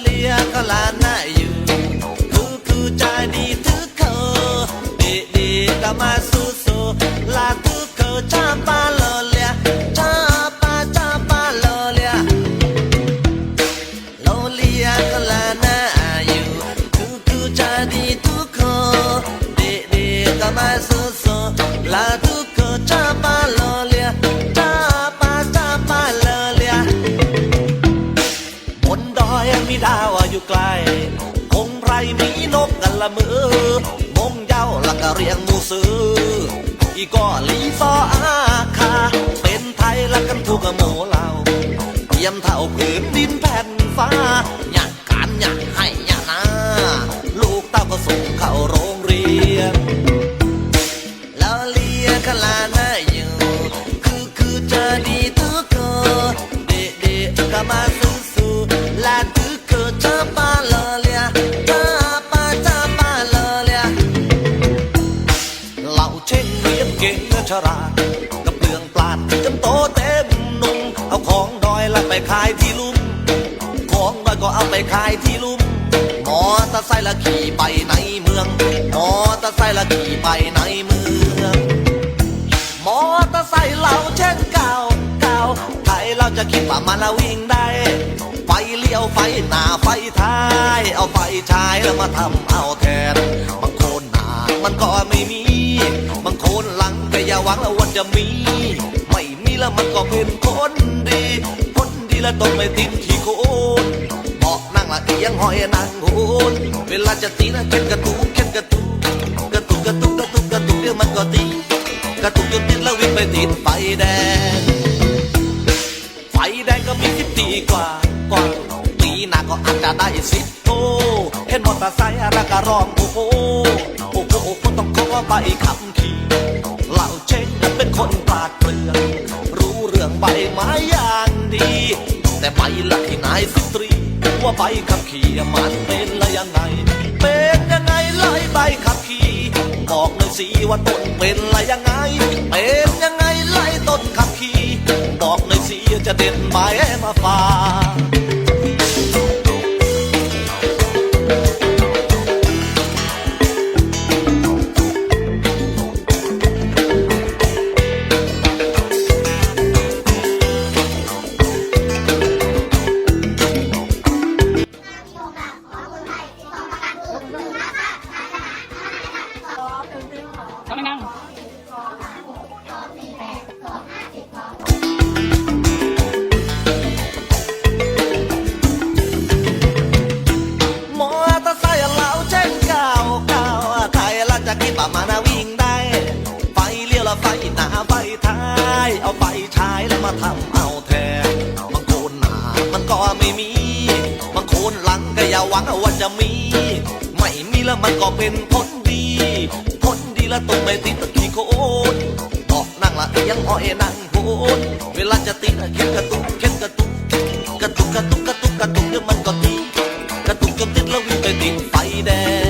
เลียก็ลาหน้าอยู่คูคูใจดีทุกคนดีดีก็มาสู้ อยู่ไกล คงไรมีนกกันละมือ มงเย้าล้วก็เรียงมูซื้อ อีก็ลีซออาคา เป็นไทยละกันทุกหมู่เหล่าเทียมเท่าผืนดินแผ่นฟ้าอยากการอยากให้อยากนาลูกเต้าก็ส่งเข้าโรงเรียน แล้วเลียกลาน้าอยู่ คือคือจะดีทุกคนเด็เด็ก็มาสู้สู้ลา ช่งเรียนเก่งฉลาดกับเปลืองปลาดจนโตเต็มนุ่งเอาของดอยละไปขายที่ลุ่ม ของดอยก็เอาไปขายที่ลุ่มมอเตอร์ไซค์ละขี่ไปในเมืองมอเตอร์ไซค์ละขี่ไปในเมืองมอเตอร์ไซค์เราเช่นเก่าเก่าไทยเราจะคิดว่ามันละวิ่งได้ ยวไฟหน้าไฟท้าย เอาไฟฉายแล้วมาทำเอาแทน บางคนหน้ามันก็ไม่มี บางคนหลังก็อย่าหวังแล้ววันจะมี ไม่มีแล้วมันก็เป็นคนดี คนดีแล้วต้องไม่ติดขี้โคนบอกนั่งละเอียงหอยนางโหนเวลาจะตีนะเข็นกระตุกเข็นกระตุกกระตุกกระตุกกระตุกกระตุกเดี๋ยวมันก็ตีกระตุกจนติดแล้ววิ่งไปติดไฟแดง ไฟแดงก็มีสิบตีกว่ากว่า จะได้สิบโตเห็นมอเตอร์ไซค์แล้วก็ร้องโอ้โหโอ้โหโอ้ต้องขอใบขับขี่เหล่าเช็คนั้นเป็นคนปาดเปรื่องรู้เรื่องใบไม้อย่างดี แต่ใบละที่นายสตรีว่าใบขับขี่มันเป็นละยังไง เป็นยังไงไล่ใบขับขี่บอกหน่อยสิว่าต้นเป็นละยังไง เป็นยังไงไล่ต้นขับขี่บอกหน่อยสิจะเด็ดใบมาฝาก ละไฟหน้าไฟท้าย เอาไฟใายแล้วมาทำเอาแทนบางคนหนามันก็ไม่มี บางคนหลังก็อย่าหวังว่าจะมี ไม่มีแล้วมันก็เป็นผลดี ผลดีแล้วตกไปติดขี้โคตรดอกนั่งละยังอ้อยนั่งโหดเวลาจะติดเข็นกระตุกเข็นกระตุกกระตุกกระตุกกระตุกกระตุกเดี๋ยวมันก็ติดกระตุกจนติดแล้ววิ่งไปติดไฟแดง